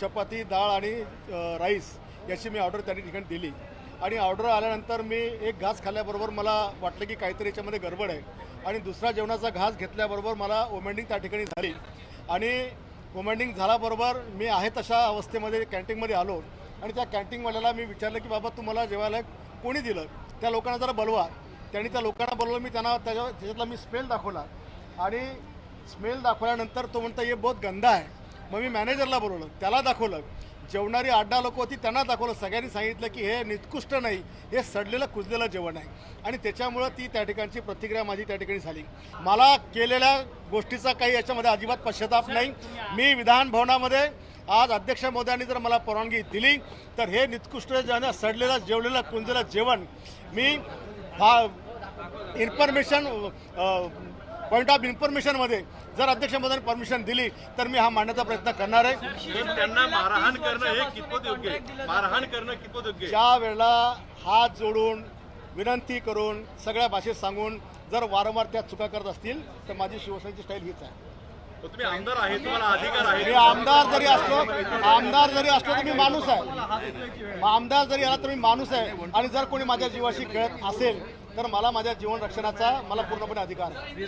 चपाती डाळ आणि राईस याची मी ऑर्डर त्या ठिकाणी दिली. आणि ऑर्डर आल्यानंतर मी एक घास खाल्ल्याबरोबर मला वाटलं की काहीतरी याच्यामध्ये गडबड आहे. आणि दुसरा जेवणाचा घास घेतल्याबरोबर मला ओमेंडिंग त्या ठिकाणी झाली. आणि ओमेंडिंग झाल्याबरोबर मी आहे तशा अवस्थेमध्ये कॅन्टीनमध्ये आलो. आणि त्या कॅन्टीनवाल्याला मी विचारलं की बाबा तुम्हाला जेवायला कोणी दिलं? त्या लोकांना जरा बोलवा. त्यांनी त्या लोकांना बोलवलं मी त्यांना त्याच्या त्याच्यातला मी स्मेल दाखवला. आणि स्मेल दाखवल्यानंतर तो म्हणता हे बहुत गंदा आहे. मग मी मॅनेजरला बोलवलं त्याला दाखवलं. जेवणारी आड्डा लोक होती त्यांना दाखवलं. सगळ्यांनी सांगितलं की हे निकृष्ट नाही हे सडलेलं कुजलेलं जेवण आहे. आणि त्याच्यामुळं ती त्या ठिकाणची प्रतिक्रिया माझी त्या ठिकाणी झाली. मला केलेल्या गोष्टीचा काही याच्यामध्ये अजिबात पश्चाताप नाही. मी विधान भवनामध्ये आज अध्यक्ष महोदयांनी जर मला परवानगी दिली तर हे निकृष्ट जे सडलेलं जेवलेलं कुंजलेलं जेवण मी हा इन्फॉर्मेशन पॉईंट ऑफ इन्फॉर्मेशनमध्ये जर अध्यक्ष महोदयांनी परमिशन दिली तर मी हा मांडण्याचा प्रयत्न करणार आहे. त्यांना मारहाण करणं हे कितपत योग्य मारहाण करणं कितपत योग्य ज्या वेळेला हात जोडून विनंती करून सगळ्या भाषेत सांगून जर वारंवार त्या चुका करत असतील तर माझी शिवसेनेची स्टाईल हीच आहे. तुम्ही आमदार आहे तुम्हाला अधिकार मी आमदार जरी असलो आमदार जरी असलो तर मी माणूस आहे. आमदार जरी आला तर मी माणूस आहे. आणि जर कोणी माझ्या जीवाशी खेळत असेल तर मला माझ्या जीवन रक्षणाचा मला पूर्णपणे अधिकार आहे.